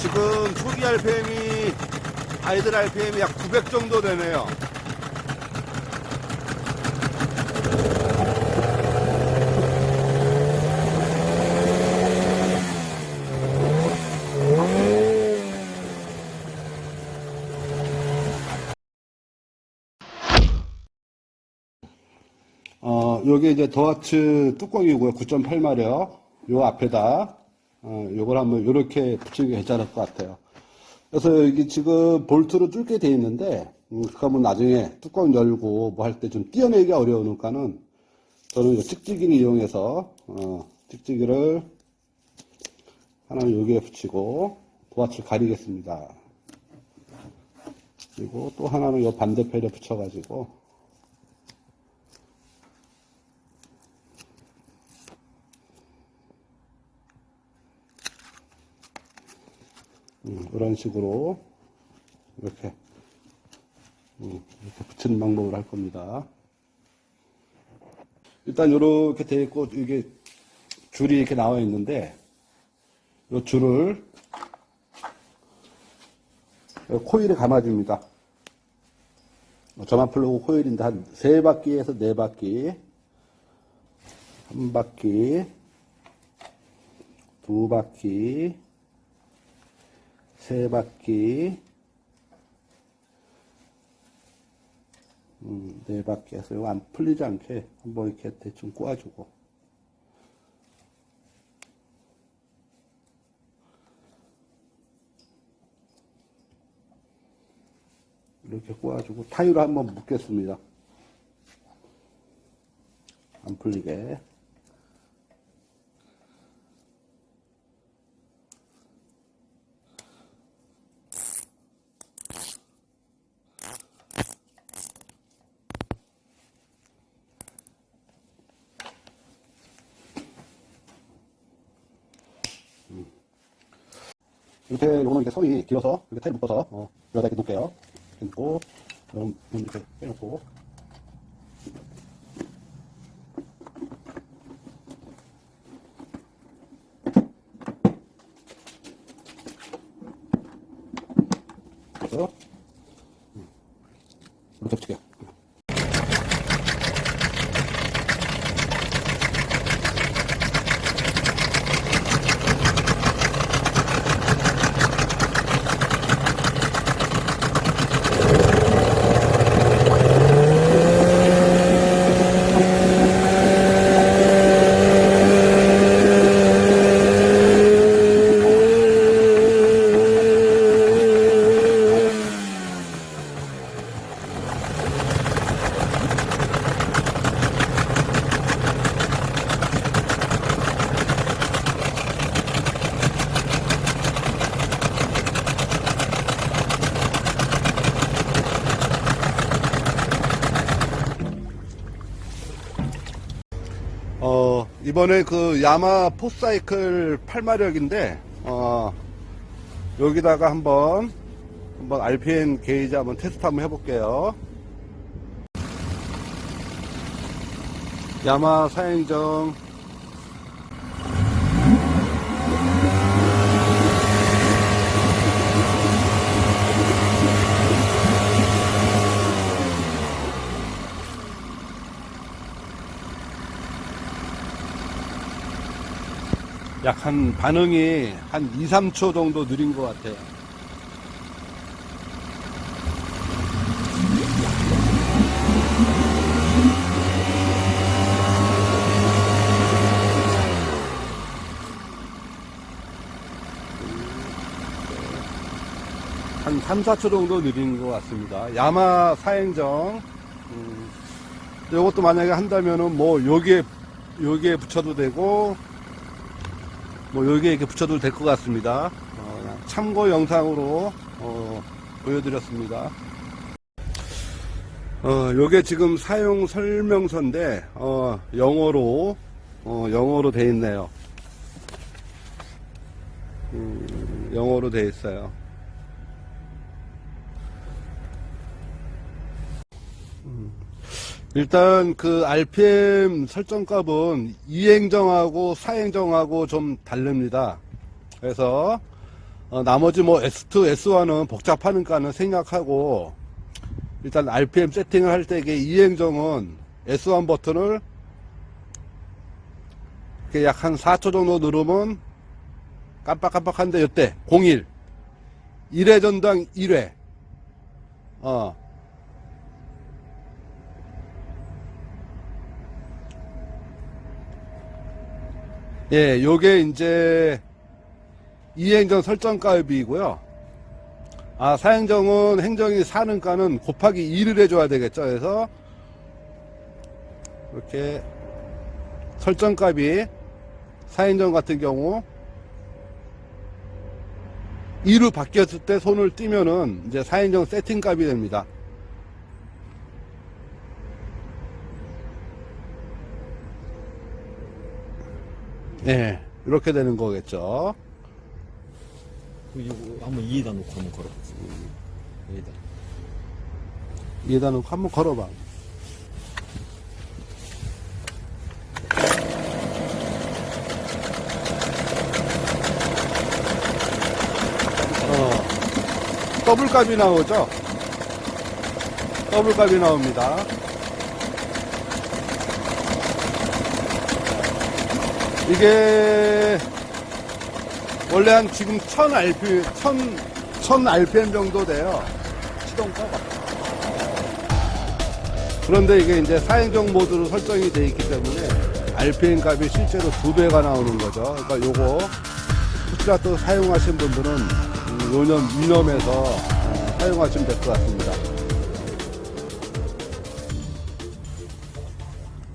지금 초기 RPM이 아이들 RPM이 약 900 정도 되네요. 어, 요게 이제 더와츠 뚜껑이고요. 9.8마력. 요 앞에다, 어, 요걸 한번 요렇게 붙이는 게 괜찮을 것 같아요. 그래서 여기 지금 볼트로 뚫게 돼 있는데, 음, 그러면 나중에 뚜껑 열고 뭐 할 때 좀 띄어내기가 어려우니까는 저는 이 찍찍이를 이용해서, 어, 찍찍이를 하나는 여기에 붙이고 도화치를 가리겠습니다. 그리고 또 하나는 요 반대편에 붙여가지고 음, 이런 식으로 이렇게 음, 이렇게 붙이는 방법을 할 겁니다. 일단 이렇게 돼 있고 이게 줄이 이렇게 나와 있는데 이 줄을 코일에 감아줍니다. 저만 플러그 코일인데 한 세 바퀴에서 네 바퀴, 한 바퀴, 두 바퀴, 세 바퀴, 음, 네 바퀴 해서 이거 안 풀리지 않게 한번 이렇게 대충 꼬아주고. 이렇게 꼬아주고 타이로 한번 묶겠습니다. 안 풀리게. 이렇게 요거는 이렇게 선이 길어서 이렇게 타일 묶어서 어, 여기다 이렇게 놓을게요. 이렇게 놓고 그럼 이렇게 빼놓고 음, 이렇게 붙일게요. 어, 이번에 그 야마 포사이클 8마력인데, 어, 여기다가 한번, 한번 RPM 게이지 한번 테스트 한번 해볼게요. 야마 사행정. 약 한 반응이 한 2, 3초 정도 느린 것 같아요. 한 3, 4초 정도 느린 것 같습니다. 야마 사행정. 음, 이것도 만약에 한다면은 뭐 여기에, 여기에 붙여도 되고, 뭐 여기에 이렇게 붙여도 될 것 같습니다. 어, 참고 영상으로 어, 보여드렸습니다. 어, 요게 지금 사용 설명서인데 어, 영어로 어, 영어로 돼 있네요. 음, 영어로 돼 있어요. 일단 그 RPM 설정값은 이행정하고 사행정하고 좀 다릅니다. 그래서 어, 나머지 뭐 S2, S1은 복잡하니까는 생략하고 일단 RPM 세팅을 할 때 이게 이행정은 S1 버튼을 약한 4초 정도 누르면 깜빡깜빡한데 이때 01 1회 전당 1회 어 예, 요게 이제 이행정 설정 값이고요. 아, 사행정은 행정이 사는 가는 곱하기 2를 해줘야 되겠죠. 그래서 이렇게 설정 값이 사행정 같은 경우 2로 바뀌었을 때 손을 띄면은 이제 사행정 세팅 값이 됩니다. 예, 이렇게 되는 거겠죠. 이거 한번 이에다 놓고 한번 걸어보세요. 여기다. 얘다 놓고 한번 걸어봐. 어, 더블 값이 나오죠? 더블 값이 나옵니다. 이게 원래 한 지금 1000 RPM, 1000, 1000 RPM 정도 돼요. 시동가가. 그런데 이게 이제 사행정 모드로 설정이 되어 있기 때문에 RPM 값이 실제로 두 배가 나오는 거죠. 그러니까 요거 투자또 사용하신 분들은 음, 요년 어, 사용하시면 될 것 같습니다.